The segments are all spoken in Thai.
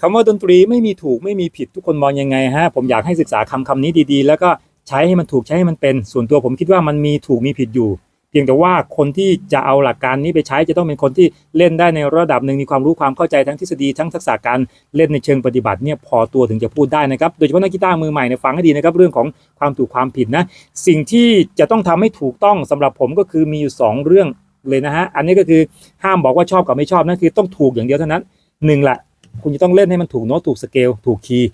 คำว่าดนตรีไม่มีถูกไม่มีผิดทุกคนมองยังไงฮะผมอยากให้ศึกษาคำคำนี้ดีๆ แล้วก็ใช้ให้มันถูกใช้ให้มันเป็น ส่วนตัวผมคิดว่ามันมีถูกมีผิดอยู่ เพียงแต่ว่าคนที่จะเอาหลักการนี้ไปใช้จะต้องเป็นคนที่เล่นได้ในระดับหนึ่งมีความรู้ความเข้าใจทั้งทฤษฎีทั้งทักษะการเล่นในเชิงปฏิบัติเนี่ยพอตัวถึงจะพูดได้นะครับโดยเฉพาะนักกีตาร์มือใหม่เนี่ยฟังให้ดีนะครับเรื่องของความถูกความผิดนะสิ่งที่จะต้องทำให้ถูกต้องสำหรับผมก็คือมีอยู่สองเรื่องเลยนะฮะอันนี้ก็คือห้ามบอกว่าชอบกับไม่ชอบนั่นคือต้องถูกอย่างเดียวเท่านั้นหนึ่งละ คุณจะต้องเล่นให้มันถูกโน้ตถูกสเกลถูกคีย์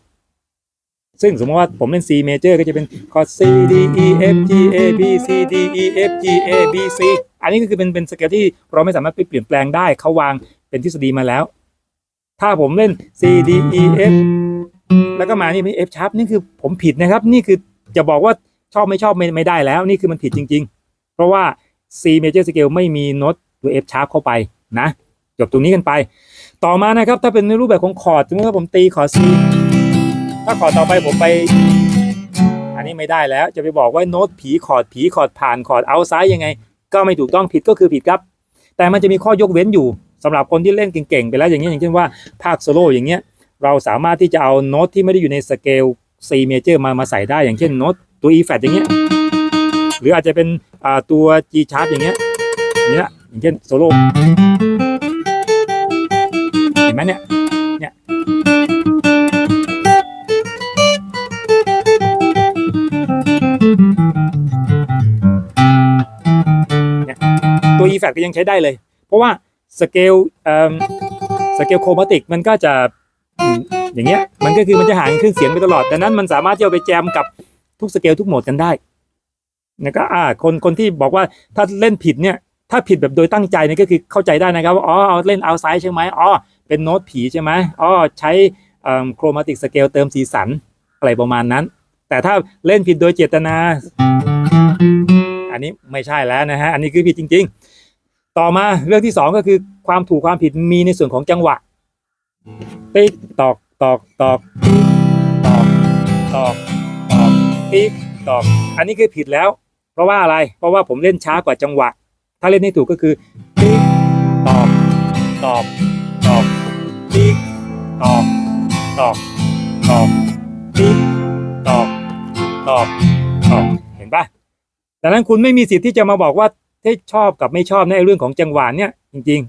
ซึ่งสมมติว่าผมเล่น C major ก็จะเป็นคอร์ด C D E F G A B C D E F G A B C อันนี้ก็คือเป็นเป็นสเกลที่เราไม่สามารถไปเปลี่ยนแปลงได้เขาวางเป็นทฤษฎีมาแล้ว ถ้าผมเล่น C D E F แล้วก็มานี่เป็น F sharp นี่คือผมผิดนะครับ นี่คือจะบอกว่าชอบไม่ชอบไม่ไม่ได้แล้ว นี่คือมันผิดจริง ๆ เพราะว่า C major scale ไม่มีโน้ตตัว F sharp เข้าไปนะ จบตรงนี้กันไป ต่อมานะครับถ้าเป็นในรูปแบบของคอร์ดสมมติว่าผมตีคอร์ด C ถ้าคอร์ดต่อไปผมไป อันนี้ไม่ได้แล้วจะไปบอกว่าโน้ตผีคอร์ดผีคอร์ดผ่านคอร์ดเอาซ้ายยังไง ก็ไม่ถูกต้องผิดก็คือผิดครับ แต่มันจะมีข้อยกเว้นอยู่สำหรับคนที่เล่นเก่งๆไปแล้วอย่างเงี้ยอย่างเช่นว่าภาคโซโล่อย่างเงี้ยเราสามารถที่จะเอาโน้ตที่ไม่ได้อยู่ในสเกล C major มามาใส่ได้อย่างเช่นโน้ตตัว E flat อย่างเงี้ยหรืออาจจะเป็นตัว G sharp อย่างเงี้ยอย่างเงี้ยอย่างเช่นโซโล่ นไหมเนี่ย เนี่ย ตัว e f a c ก็ยังใช้ได้เลย เพราะว่าสเกลเอ่อสเกลโครมาติกมันก็จะอย่างเงี้ย มันก็คือมันจะห่างขึ้นเสียงไปตลอด ดังนั้นมันสามารถที่จะไปแจมกับทุกสเกลทุกโหมดกันได้นะก็อ่าคนคนที่บอกว่าถ้าเล่นผิดเนี่ย ถ้าผิดแบบโดยตั้งใจเนี่ยก็คือเข้าใจได้นะครับว่าอ๋อเอาเล่นเอาไซด์ใช่ไหมอ๋อ เป็นโน้ตผีใช่ไหมอ๋อใช้โครมาติกสเกลเติมสีสันอะไรประมาณนั้น แต่ถ้าเล่นผิดโดยเจตนา อันนี้ไม่ใช่แล้วนะฮะ อันนี้คือผิดจริง ๆ ต่อมาเรื่องที่สองก็คือความถูกความผิดมีในส่วนของจังหวะติ๊กตอกตอกตอกตอกตอกตอกติ๊กตอก อันนี้คือผิดแล้ว เพราะว่าอะไร เพราะว่าผมเล่นช้ากว่าจังหวะ ถ้าเล่นให้ถูกก็คือติ๊กตอกตอก ตอกตอกตอกติ๊กตอกตอกตอกเห็นปะดังนั้นคุณไม่มีสิทธิ์ที่จะมาบอกว่าที่ชอบกับไม่ชอบในเรื่องของจังหวะเนี่ยจริง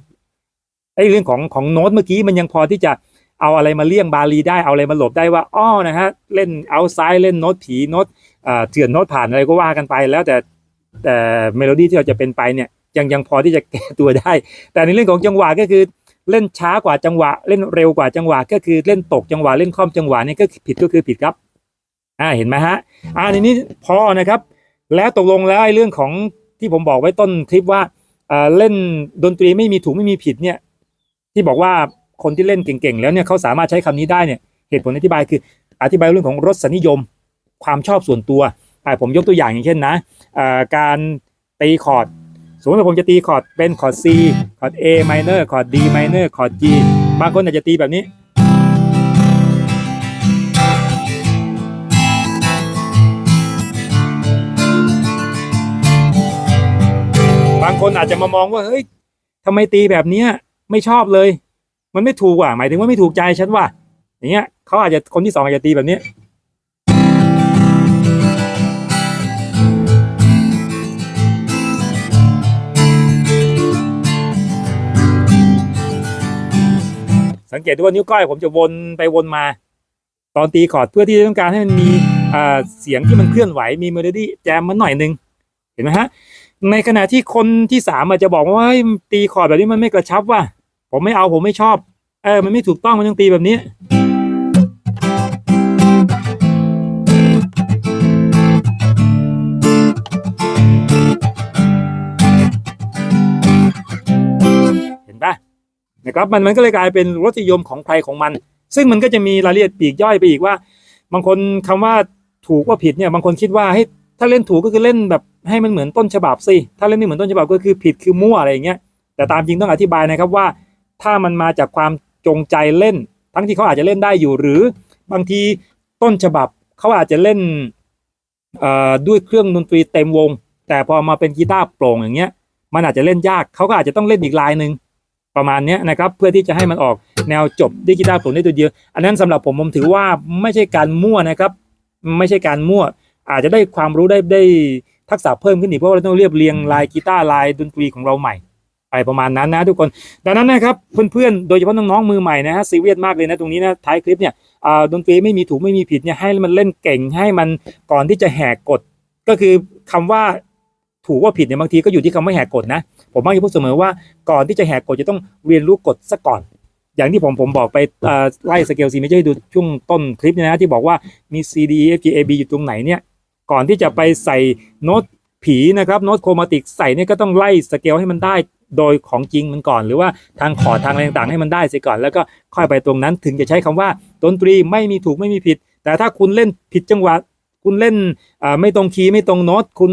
ๆไอ้เรื่องของของโน้ตเมื่อกี้มันยังพอที่จะเอาอะไรมาเลี่ยงบาลีได้เอาอะไรมาหลบได้ว่าอ้อนะฮะเล่นเอาซ้ายเล่นโน้ตผีโน้ตอ่าเถื่อนโน้ตผ่านอะไรก็ว่ากันไป แล้วแต่แต่เมโลดี้ที่เราจะเป็นไปเนี่ยยังยังพอที่จะแก้ตัวได้ แต่ในเรื่องของจังหวะก็คือ เล่นช้ากว่าจังหวะ เล่นเร็วกว่าจังหวะ ก็คือเล่นตกจังหวะเล่นคล่อมจังหวะนี่ก็ผิดก็คือผิดครับอ่าเห็นไหมฮะอ่าในนี้พอนะครับ แล้วตกลงแล้วไอ้เรื่องของที่ผมบอกไว้ต้นคลิปว่าเอ่อเล่นดนตรีไม่มีถูกไม่มีผิดเนี่ยที่บอกว่าคนที่เล่นเก่งๆแล้วเนี่ยเขาสามารถใช้คำนี้ได้เนี่ยเหตุผลอธิบายคือ อธิบายเรื่องของรสนิยม ความชอบส่วนตัวผมยกตัวอย่างอย่างเช่นนะอ่าการตีคอร์ด สมมติว่าผมจะตีคอร์ดเป็นคอร์ด C คอร์ด A minor คอร์ด D minor คอร์ด G บางคนอาจจะตีแบบนี้ บางคนอาจจะมามองว่า เฮ้ยทำไมตีแบบนี้ไม่ชอบเลย มันไม่ถูกว่ะหมายถึงว่าไม่ถูกใจฉันว่ะอย่างเงี้ยเขาอาจจะคนที่สองอาจจะตีแบบนี้ สังเกตดูว่านิ้วก้อยผมจะวนไปวนมา ตอนตีคอร์ดเพื่อที่จะต้องการให้มันมีเสียงที่มันเคลื่อนไหวมีเมโลดี้แจมมันหน่อยนึงเห็นไหมฮะในขณะที่คนที่สามอาจจะบอกว่าตีคอร์ดแบบนี้มันไม่กระชับว่ะผมไม่เอาผมไม่ชอบ เออมันไม่ถูกต้องมันต้องตีแบบนี้ นะครับมันมันก็เลยกลายเป็นรสนิยมของใครของมัน ซึ่งมันก็จะมีรายละเอียดปีกย่อยไปอีกว่า บางคนคำว่าถูกว่าผิดเนี่ยบางคนคิดว่าให้ถ้าเล่นถูกก็คือเล่นแบบให้มันเหมือนต้นฉบับสิถ้าเล่นไม่เหมือนต้นฉบับก็คือผิดคือมั่วอะไรอย่างเงี้ยแต่ตามจริงต้องอธิบายนะครับว่า ถ้ามันมาจากความจงใจเล่น ทั้งที่เขาอาจจะเล่นได้อยู่หรือบางทีต้นฉบับเขาอาจจะเล่นด้วยเครื่องดนตรีเต็มวง แต่พอมาเป็นกีตาร์โปร่งอย่างเงี้ยมันอาจจะเล่นยากเขาก็อาจจะต้องเล่นอีกลายหนึ่ง ประมาณนี้นะครับเพื่อที่จะให้มันออกแนวจบดิจิตอลผมได้ตัวเดียว อันนั้นสำหรับผมผมถือว่าไม่ใช่การมั่วนะครับ ไม่ใช่การมั่ว อาจจะได้ความรู้ได้ได้ทักษะเพิ่มขึ้นอีกเพราะว่าเราต้องเรียบเรียงลายกีตาร์ลายดนตรีของเราใหม่อะไรประมาณนั้นนะทุกคนดังนั้นนะครับเพื่อนๆโดยเฉพาะน้องๆมือใหม่นะฮะซีเรียสมากเลยนะตรงนี้นะท้ายคลิปเนี่ยอ่าดนตรีไม่มีถูกไม่มีผิดเนี่ยให้มันเล่นเก่งให้มันก่อนที่จะแหกกฎก็คือคำว่า ถูกว่าผิดเนี่ยบางทีก็อยู่ที่คำว่าแหกกฎนะ ผมมักจะพูดเสมอว่าก่อนที่จะแหกกฎจะต้องเรียนรู้กฎซะก่อน อย่างที่ผมผมบอกไปไล่สเกลซีไม่ใช่ดูช่วงต้นคลิปเนี่ยนะที่บอกว่ามี C D E F G A B อยู่ตรงไหนเนี่ยก่อนที่จะไปใส่โน้ตผีนะครับโน้ตโครมาติกใส่เนี่ยก็ต้องไล่สเกลให้มันได้โดยของจริงมันก่อน หรือว่าทางขอทางอะไรต่างๆให้มันได้เสียก่อน แล้วก็ค่อยไปตรงนั้นถึงจะใช้คำว่าดนตรีไม่มีถูกไม่มีผิด แต่ถ้าคุณเล่นผิดจังหวะคุณเล่นไม่ตรงคีย์ไม่ตรงโน้ตคุณ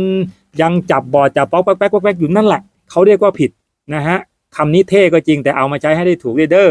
ยังจับบอดจับป๊อกแป๊กแป๊กแป๊กอยู่นั่นแหละเขาเรียกว่าผิดนะฮะคำนี้เท่ก็จริงแต่เอามาใช้ให้ได้ถูกเด้อ